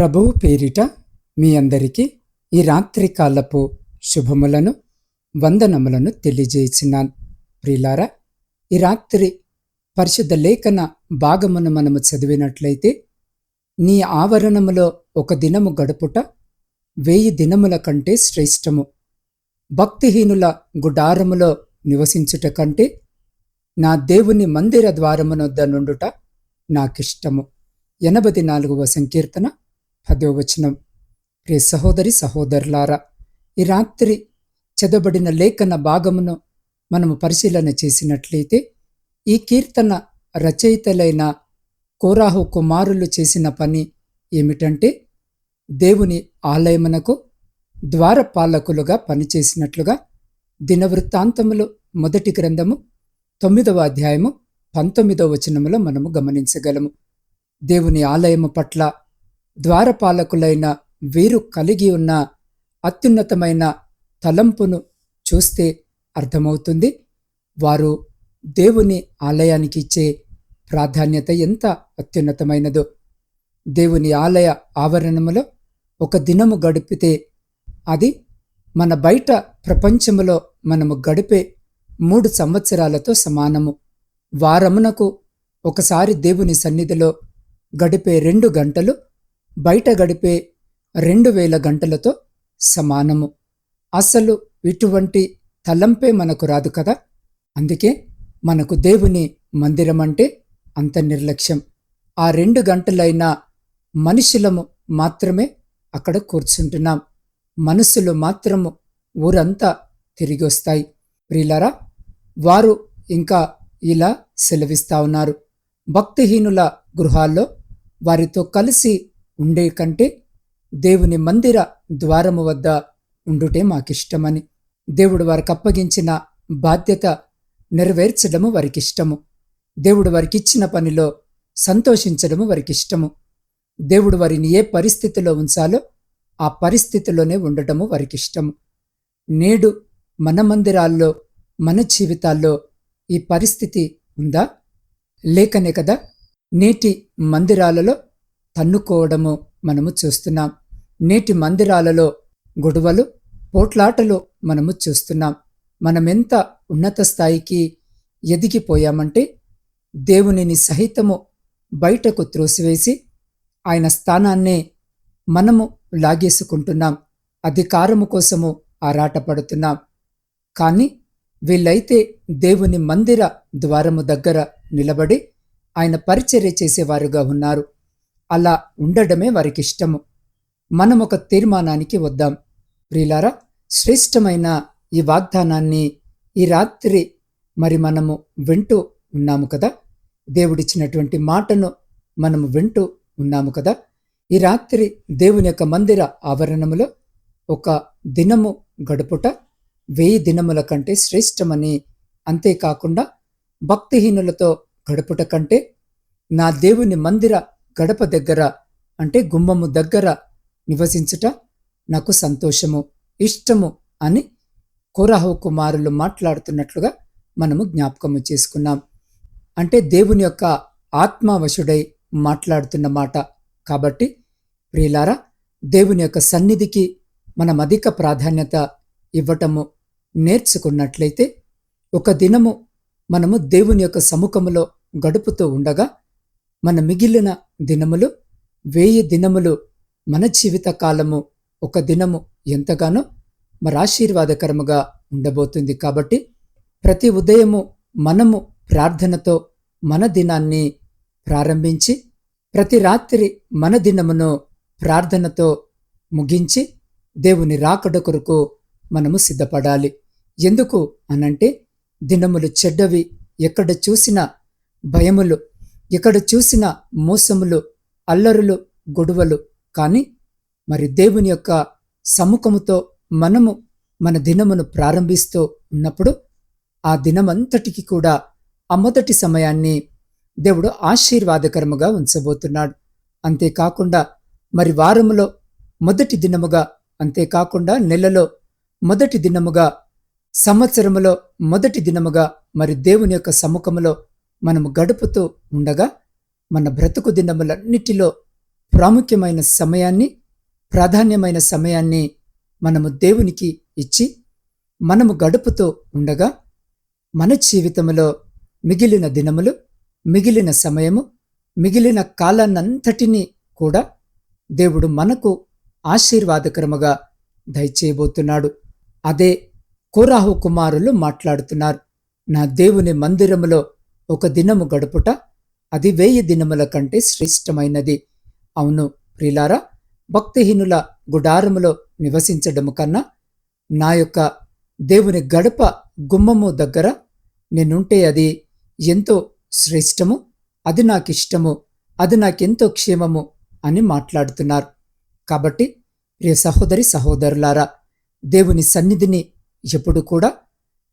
ప్రభువు పేరిట మీ అందరికీ ఈ రాత్రి కాలపు శుభములను వందనములను తెలియజేసినాను. ప్రిలారా ఈ రాత్రి పరిశుద్ధ లేఖన భాగమును మనము చదివినట్లయితే నీ ఆవరణములో ఒక దినము గడుపుట వెయ్యి దినముల కంటే శ్రేష్టము. భక్తిహీనుల గుడారములో నివసించుట కంటే నా దేవుని మందిర ద్వారమునొద్ద నుండుట నాకిష్టము. ఎనభై నాలుగవ సంకీర్తన. పదో వచనం. ప్రియ సహోదరి సహోదరులారా ఈ రాత్రి చదవబడిన లేఖన భాగమును మనము పరిశీలన చేసినట్లయితే ఈ కీర్తన రచయితలైన కోరాహు కుమారులు చేసిన పని ఏమిటంటే దేవుని ఆలయమునకు ద్వారపాలకులుగా పనిచేసినట్లుగా దినవృత్తాంతములు మొదటి గ్రంథము తొమ్మిదవ అధ్యాయము పంతొమ్మిదవ వచనములో మనము గమనించగలము. దేవుని ఆలయము పట్ల ద్వారపాలకులైన వీరు కలిగి ఉన్న అత్యున్నతమైన తలంపును చూస్తే అర్థమవుతుంది. వారు దేవుని ఆలయానికి ఇచ్చే ప్రాధాన్యత ఎంత అత్యున్నతమైనదో. దేవుని ఆలయ ఆవరణములో ఒక దినము గడిపితే అది మన బయట ప్రపంచములో మనము గడిపే మూడు సంవత్సరాలతో సమానము. వారమునకు ఒకసారి దేవుని సన్నిధిలో గడిపే రెండు గంటలు బయట గడిపే రెండు వేల గంటలతో సమానము. అసలు ఇటువంటి తలంపే మనకు రాదు కదా? అందుకే మనకు దేవుని మందిరం అంటే అంత నిర్లక్ష్యం. ఆ రెండు గంటలైనా మనుషులము మాత్రమే అక్కడ కూర్చుంటున్నాం. మనసులు మాత్రము ఊరంతా తిరిగి వస్తాయి ప్రియులారా వారు ఇంకా ఇలా సెలవిస్తా ఉన్నారు. భక్తిహీనుల గృహాల్లో వారితో కలిసి ఉండే కంటే దేవుని మందిర ద్వారము వద్ద ఉండుటే మాకిష్టమని. దేవుడు వారికి అప్పగించిన బాధ్యత నెరవేర్చడము వారికిష్టము. దేవుడు వారికి ఇచ్చిన పనిలో సంతోషించడము వారికిష్టము. దేవుడు వారిని ఏ పరిస్థితిలో ఉంచాలో ఆ పరిస్థితిలోనే ఉండటము వారికిష్టము. నేడు మన మందిరాల్లో మన జీవితాల్లో ఈ పరిస్థితి ఉందా? లేకనే కదా నేటి మందిరాలలో తన్నుకోవడము మనము చూస్తున్నాం. నేటి మందిరాలలో గొడవలు పోట్లాటలు మనము చూస్తున్నాం. మనమెంత ఉన్నత స్థాయికి ఎదిగిపోయామంటే దేవునిని సహితము బయటకు త్రోసివేసి ఆయన స్థానాన్నే మనము లాగేసుకుంటున్నాం. అధికారము కోసము ఆరాటపడుతున్నాం. కానీ వీళ్ళైతే దేవుని మందిర ద్వారము దగ్గర నిలబడి ఆయన పరిచర్య చేసేవారుగా ఉన్నారు. అలా ఉండడమే వారికి ఇష్టము మనం ఒక తీర్మానానికి వద్దాం. ప్రియులారా శ్రేష్టమైన ఈ వాగ్దానాన్ని ఈ రాత్రి మరి మనము వింటూ ఉన్నాము కదా? దేవుడిచ్చినటువంటి మాటను మనము వింటూ ఉన్నాము కదా? ఈ రాత్రి దేవుని యొక్క మందిర ఆవరణములో ఒక దినము గడుపుట వెయ్యి దినముల కంటే శ్రేష్టమని అంతేకాకుండా భక్తిహీనులతో గడుపుట కంటే నా దేవుని మందిర గడప దగ్గర అంటే గుమ్మము దగ్గర నివసించుట నాకు సంతోషము ఇష్టము అని కోరాహు కుమారులు మాట్లాడుతున్నట్లుగా మనము జ్ఞాపకము చేసుకున్నాం. అంటే దేవుని యొక్క ఆత్మావశుడై మాట్లాడుతున్న మాట. కాబట్టి ప్రియులారా దేవుని యొక్క సన్నిధికి మనం అధిక ప్రాధాన్యత ఇవ్వటము నేర్చుకున్నట్లయితే ఒక దినము మనము దేవుని యొక్క సముఖములో గడుపుతూ ఉండగా మన మిగిలిన దినములు వేయి దినములు మన జీవిత కాలము ఒక దినము ఎంతగానో మరి ఆశీర్వాదకరముగా ఉండబోతుంది కాబట్టి ప్రతి ఉదయము మనము ప్రార్థనతో మన దినాన్ని ప్రారంభించి ప్రతి రాత్రి మన దినమును ప్రార్థనతో ముగించి దేవుని రాకడ కొరకు మనము సిద్ధపడాలి. ఎందుకు అనంటే దినములు చెడ్డవి ఎక్కడ చూసినా భయములు ఇక్కడ చూసిన మోసములు అల్లరులు గొడవలు. కానీ మరి దేవుని యొక్క సముఖముతో మనము మన దినమును ప్రారంభిస్తూ ఉన్నప్పుడు ఆ దినమంతటికి కూడా ఆ మొదటి సమయాన్ని దేవుడు ఆశీర్వాదకరముగా ఉంచబోతున్నాడు. అంతేకాకుండా మరి వారములో మొదటి దినముగా అంతేకాకుండా నెలలో మొదటి దినముగా సంవత్సరములో మొదటి దినముగా మరి దేవుని యొక్క సముఖములో మనము గడుపుతూ ఉండగా మన బ్రతుకు దినములన్నిటిలో ప్రాముఖ్యమైన సమయాన్ని ప్రాధాన్యమైన సమయాన్ని మనము దేవునికి ఇచ్చి మనము గడుపుతూ ఉండగా మన జీవితంలో మిగిలిన దినములు మిగిలిన సమయము మిగిలిన కాలాన్నంతటినీ కూడా దేవుడు మనకు ఆశీర్వాదకరముగా దయచేయబోతున్నాడు. అదే కోరాహు కుమారులు మాట్లాడుతున్నారు. నా దేవుని మందిరములో ఒక దినము గడుపుట అది వెయ్యి దినముల కంటే శ్రేష్టమైనది. అవును ప్రిలారా భక్తిహీనుల గుడారములో నివసించడము కన్నా నా యొక్క దేవుని గడప గుమ్మము దగ్గర నేనుంటే అది ఎంతో శ్రేష్టము అది నాకిష్టము అది నాకెంతో క్షేమము అని మాట్లాడుతున్నారు. కాబట్టి ప్రియ సహోదరి సహోదరులారా దేవుని సన్నిధిని ఎప్పుడు కూడా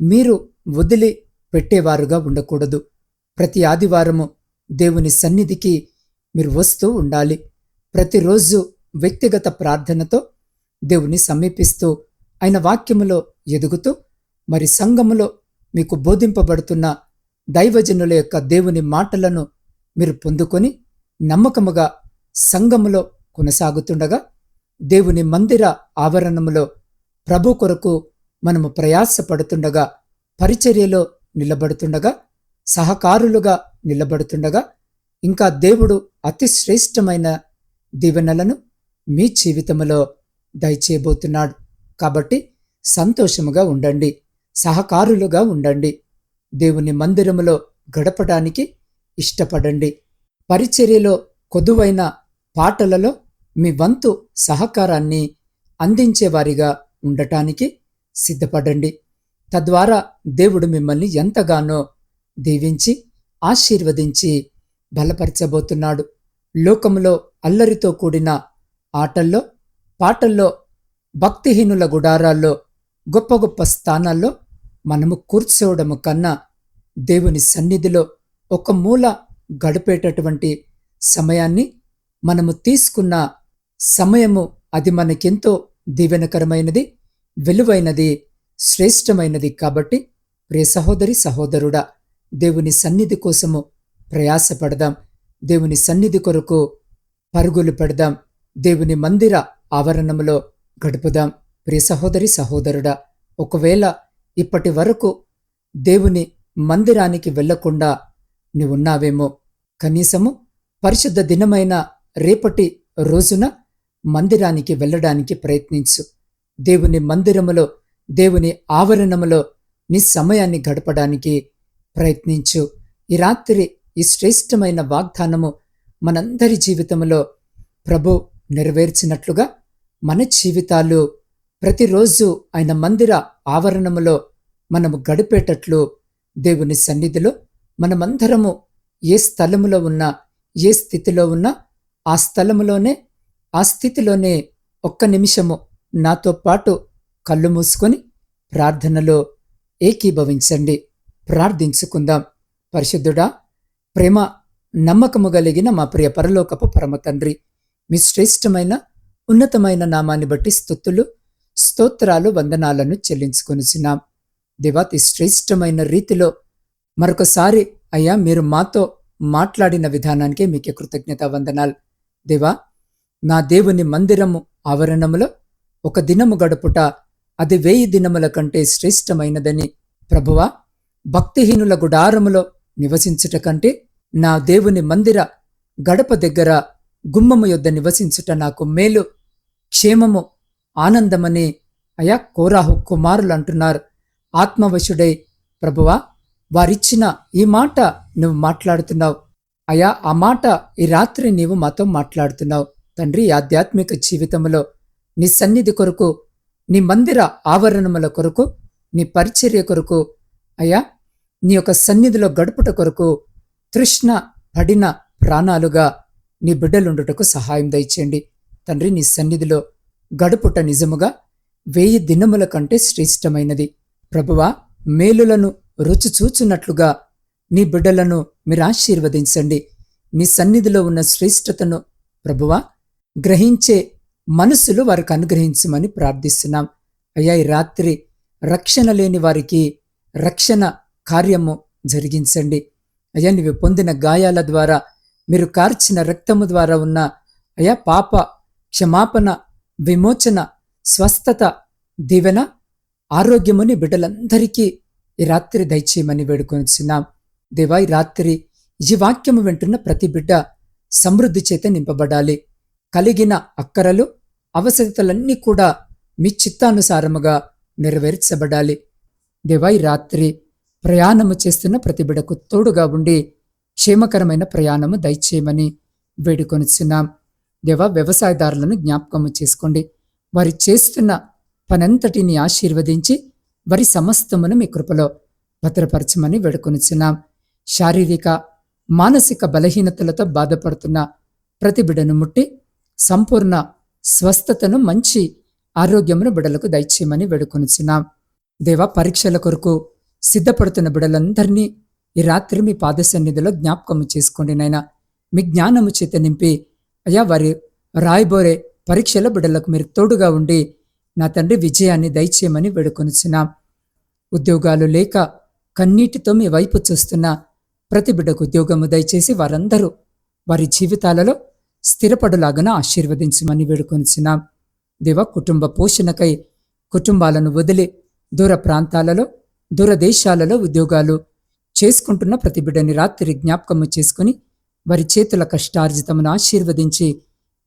మీరు వదిలి పెట్టేవారుగా ఉండకూడదు. ప్రతి ఆదివారము దేవుని సన్నిధికి మీరు వస్తూ ఉండాలి. ప్రతిరోజు వ్యక్తిగత ప్రార్థనతో దేవుని సమీపిస్తూ ఆయన వాక్యములో ఎదుగుతూ మరి సంఘములో మీకు బోధింపబడుతున్న దైవజనుల యొక్క దేవుని మాటలను మీరు పొందుకొని నమ్మకముగా సంఘములో కొనసాగుతుండగా దేవుని మందిర ఆవరణములో ప్రభు కొరకు మనము ప్రయాసపడుతుండగా పరిచర్యలో నిలబడుతుండగా సహకారులుగా నిలబడుతుండగా ఇంకా దేవుడు అతి శ్రేష్టమైన దీవెనలను మీ జీవితంలో దయచేయబోతున్నాడు. కాబట్టి సంతోషముగా ఉండండి సహకారులుగా ఉండండి. దేవుని మందిరములో గడపడానికి ఇష్టపడండి. పరిచర్యలో కొదువైన పాటలలో మీ వంతు సహకారాన్ని అందించేవారిగా ఉండటానికి సిద్ధపడండి. తద్వారా దేవుడు మిమ్మల్ని ఎంతగానో దీవించి ఆశీర్వదించి బలపరచబోతున్నాడు. లోకములో అల్లరితో కూడిన ఆటల్లో పాటల్లో భక్తిహీనుల గుడారాల్లో గొప్ప గొప్ప స్థానాల్లో మనము కూర్చోవడము కన్నా దేవుని సన్నిధిలో ఒక మూల గడిపేటటువంటి సమయాన్ని మనము తీసుకున్న సమయము అది మనకెంతో దీవెనకరమైనది విలువైనది శ్రేష్టమైనది కాబట్టి ప్రియ సహోదరి సహోదరుడా దేవుని సన్నిధి కోసము ప్రయాసపడదాం. దేవుని సన్నిధి కొరకు పరుగులు పెడదాం. దేవుని మందిర ఆవరణములో గడుపుదాం. ప్రియ సహోదరి సహోదరుడా ఒకవేళ ఇప్పటి వరకు దేవుని మందిరానికి వెళ్ళకుండా నీవున్నావేమో. కనీసము పరిశుద్ధ దినమైన రేపటి రోజున మందిరానికి వెళ్ళడానికి ప్రయత్నించు. దేవుని మందిరములో దేవుని ఆవరణములో నీ సమయాన్ని గడపడానికి ప్రయత్నించు. ఈ రాత్రి ఈ శ్రేష్టమైన వాగ్దానము మనందరి జీవితంలో ప్రభు నెరవేర్చినట్లుగా మన జీవితాలు ప్రతిరోజు ఆయన మందిర ఆవరణములో మనము గడిపేటట్లు దేవుని సన్నిధిలో మనమందరము ఏ స్థలములో ఉన్నా ఏ స్థితిలో ఉన్నా ఆ స్థలములోనే ఆ స్థితిలోనే ఒక్క నిమిషము నాతో పాటు కళ్ళు మూసుకొని ప్రార్థనలో ఏకీభవించండి. ప్రార్థించుకుందాం. పరిశుద్ధుడా ప్రేమ నమ్మకము కలిగిన మా ప్రియ పరలోకపు పరమ తండ్రి మీ శ్రేష్టమైన ఉన్నతమైన నామాన్ని బట్టి స్థుతులు స్తోత్రాలు వందనాలను చెల్లించుకొనిచున్నాం. దివాతి శ్రేష్టమైన రీతిలో మరొకసారి అయ్యా మీరు మాతో మాట్లాడిన విధానానికే మీకే కృతజ్ఞత వందనాలు. దేవా నా దేవుని మందిరము ఆవరణములో ఒక దినము గడుపుట అది వేయి దినముల కంటే శ్రేష్టమైనదని ప్రభువా భక్తిహీనుల గుడారములో నివసించుట కంటే నా దేవుని మందిర గడప దగ్గర గుమ్మము యొద్ద నివసించుట నాకు మేలు క్షేమము ఆనందమని అయా కోరాహు కుమారులు అంటున్నారు. ఆత్మవశుడై ప్రభువా వారిచ్చిన ఈ మాట నువ్వు మాట్లాడుతున్నావు. అయా ఆ మాట ఈ రాత్రి నీవు మాతో మాట్లాడుతున్నావు. తండ్రి ఆధ్యాత్మిక జీవితంలో నీ సన్నిధి కొరకు నీ మందిర ఆవరణముల కొరకు నీ పరిచర్య కొరకు అయ్యా నీ యొక్క సన్నిధిలో గడుపుట కొరకు తృష్ణ పడిన ప్రాణాలుగా నీ బిడ్డలుండుటకు సహాయం దయచేయండి. తండ్రి నీ సన్నిధిలో గడుపుట నిజముగా వెయ్యి దినముల కంటే శ్రేష్టమైనది. ప్రభువా మేలులను రుచి చూచున్నట్లుగా నీ బిడ్డలను మీరు ఆశీర్వదించండి. నీ సన్నిధిలో ఉన్న శ్రేష్టతను ప్రభువా గ్రహించే మనసులు వారికి అనుగ్రహించమని ప్రార్థిస్తున్నాం. అయ్యా ఈ రాత్రి రక్షణ లేని వారికి రక్షణ కార్యము జరిగించండి. అయ్యా నీవు పొందిన గాయాల ద్వారా మీరు కార్చిన రక్తము ద్వారా ఉన్న అయా పాప క్షమాపణ విమోచన స్వస్థత దీవెన ఆరోగ్యముని బిడ్డలందరికీ ఈ రాత్రి దయచేయమని వేడుకొనిచున్నాం. దేవా ఈ రాత్రి ఈ వాక్యము వింటున్న ప్రతి బిడ్డ సమృద్ధి చేత నింపబడాలి. కలిగిన అక్కరలు అవసరతలన్నీ కూడా మీ చిత్తానుసారముగా నెరవేర్చబడాలి. దేవా ఈ రాత్రి ప్రయాణము చేస్తున్న ప్రతి బిడకు తోడుగా ఉండి క్షేమకరమైన ప్రయాణము దయచేయమని వేడుకొనిచున్నాం. దేవా వ్యవసాయదారులను జ్ఞాపకము చేసుకోండి. వారి చేస్తున్న పనంతటిని ఆశీర్వదించి వారి సమస్తమును మీ కృపలో భద్రపరచమని వేడుకొనిచున్నాం. శారీరక మానసిక బలహీనతలతో బాధపడుతున్న ప్రతి బిడను ముట్టి సంపూర్ణ స్వస్థతను మంచి ఆరోగ్యమును బిడలకు దయచేయమని వేడుకొనిచున్నాం. దేవా పరీక్షల కొరకు సిద్ధపడుతున్న బిడలందరినీ ఈ రాత్రి మీ పాద సన్నిధిలో జ్ఞాపకము చేసుకోండి నాయన. మీ జ్ఞానము చేత నింపి అయ్యా వారి రాయబోరే పరీక్షల బిడలకు మీరు తోడుగా ఉండి నా తండ్రి విజయాన్ని దయచేయమని వేడుకొనిచున్నాం. ఉద్యోగాలు లేక కన్నీటితో మీ వైపు చూస్తున్న ప్రతి బిడ్డకు ఉద్యోగము దయచేసి వారందరూ వారి జీవితాలలో స్థిరపడులాగన ఆశీర్వదించమని వేడుకొనిచున్నాం. దేవ కుటుంబ పోషణకై కుటుంబాలను వదిలి దూర ప్రాంతాలలో దూర దేశాలలో ఉద్యోగాలు చేసుకుంటున్న ప్రతి బిడ్డని రాత్రి జ్ఞాపకము చేసుకుని వారి చేతుల కష్టార్జితమును ఆశీర్వదించి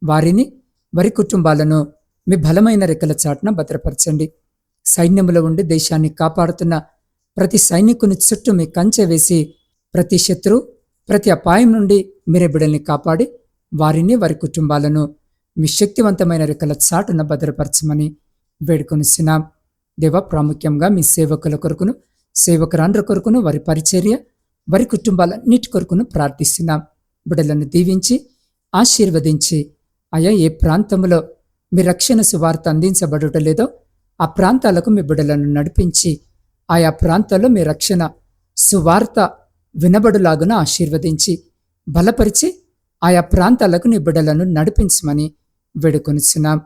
వారిని వారి కుటుంబాలను మీ బలమైన రెక్కల చాటున భద్రపరచండి. సైన్యములో ఉండి దేశాన్ని కాపాడుతున్న ప్రతి సైనికుని చుట్టూ మీ కంచె వేసి ప్రతి శత్రు ప్రతి అపాయం నుండి మీరే బిడల్ని కాపాడి వారిని వారి కుటుంబాలను మీ శక్తివంతమైన రెక్కల చాటున భద్రపరచమని వేడుకొనిస్తున్నాం దేవ ప్రాముఖ్యంగా మీ సేవకుల కొరకును సేవకురాండ్ర కొరకును వారి పరిచర్య వారి కుటుంబాలన్నిటి కొరకును ప్రార్థిస్తున్నాం. బిడలను దీవించి ఆశీర్వదించి అయా ఏ ప్రాంతంలో మీ రక్షణ సువార్త అందించబడుట లేదో ఆ ప్రాంతాలకు మీ బిడలను నడిపించి ఆయా ప్రాంతాల్లో మీ రక్షణ సువార్త వినబడులాగున ఆశీర్వదించి బలపరిచి ఆయా ప్రాంతాలకు నీ బిడ్డలను నడిపించమని వేడుకొనిచున్నాం.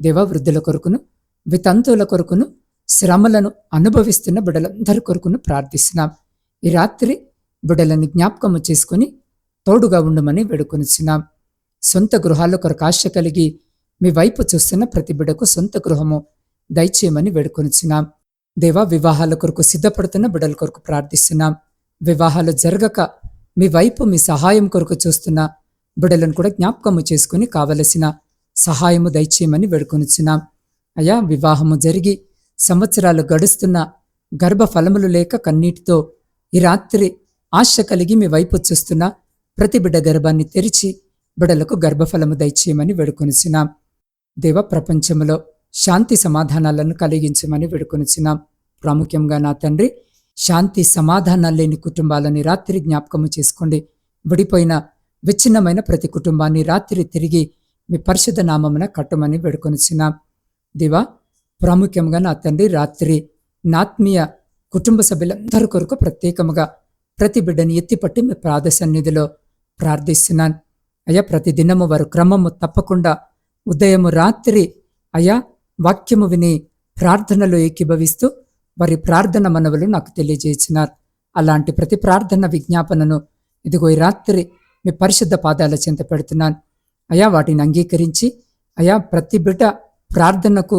దేవ వృద్ధుల కొరకును వితంతువుల కొరకును శ్రమలను అనుభవిస్తున్న బిడలందరి కొరకును ప్రార్థిస్తున్నాం. ఈ రాత్రి బిడలను జ్ఞాపకము చేసుకుని తోడుగా ఉండమని వేడుకొనిచున్నాం. సొంత గృహాల కొరకు ఆశ కలిగి మీ వైపు చూస్తున్న ప్రతి బిడకు సొంత గృహము దయచేయమని వేడుకొనిచున్నాం. దేవా వివాహాల కొరకు సిద్ధపడుతున్న బిడల కొరకు ప్రార్థిస్తున్నాం. వివాహాలు జరగక మీ వైపు మీ సహాయం కొరకు చూస్తున్న బిడలను కూడా జ్ఞాపకము చేసుకుని కావలసిన సహాయము దయచేయమని వేడుకొనిచున్నాం. అయా వివాహము జరిగి సంవత్సరాలు గడుస్తున్న గర్భఫలములు లేక కన్నీటితో ఈ రాత్రి ఆశ కలిగి మీ వైపు చూస్తున్న ప్రతి బిడ్డ గర్భాన్ని తెరిచి బిడలకు గర్భఫలము దయచేయమని వేడుకొనిచున్నాం. దేవ ప్రపంచంలో శాంతి సమాధానాలను కలిగించమని వేడుకొనిచున్నాం. ప్రాముఖ్యంగా నా తండ్రి శాంతి సమాధానాలు లేని కుటుంబాలని రాత్రి జ్ఞాపకము చేసుకోండి. విడిపోయిన విచ్ఛిన్నమైన ప్రతి కుటుంబాన్ని రాత్రి తిరిగి మీ పరిశుద్ధ నామమున కట్టమని వేడుకొనిచున్నాం. దివా ప్రాముఖ్యంగా నా తండ్రి రాత్రి నాత్మీయ కుటుంబ సభ్యులందరి కొరకు ప్రత్యేకముగా ప్రతి బిడ్డని ఎత్తిపట్టి మీ ప్రాధ సన్నిధిలో ప్రార్థిస్తున్నాను. అయ్యా ప్రతి దినము వారు క్రమము తప్పకుండా ఉదయము రాత్రి అయా వాక్యము విని ప్రార్థనలో ఏకీభవిస్తూ వారి ప్రార్థన మనవులు నాకు తెలియజేసినారు. అలాంటి ప్రతి ప్రార్థన విజ్ఞాపనను ఇదిగో ఈ రాత్రి మీ పరిశుద్ధ పాదాల చెంత పెడుతున్నాను. అయా వాటిని అంగీకరించి అయా ప్రతి బిడ్డ ప్రార్థనకు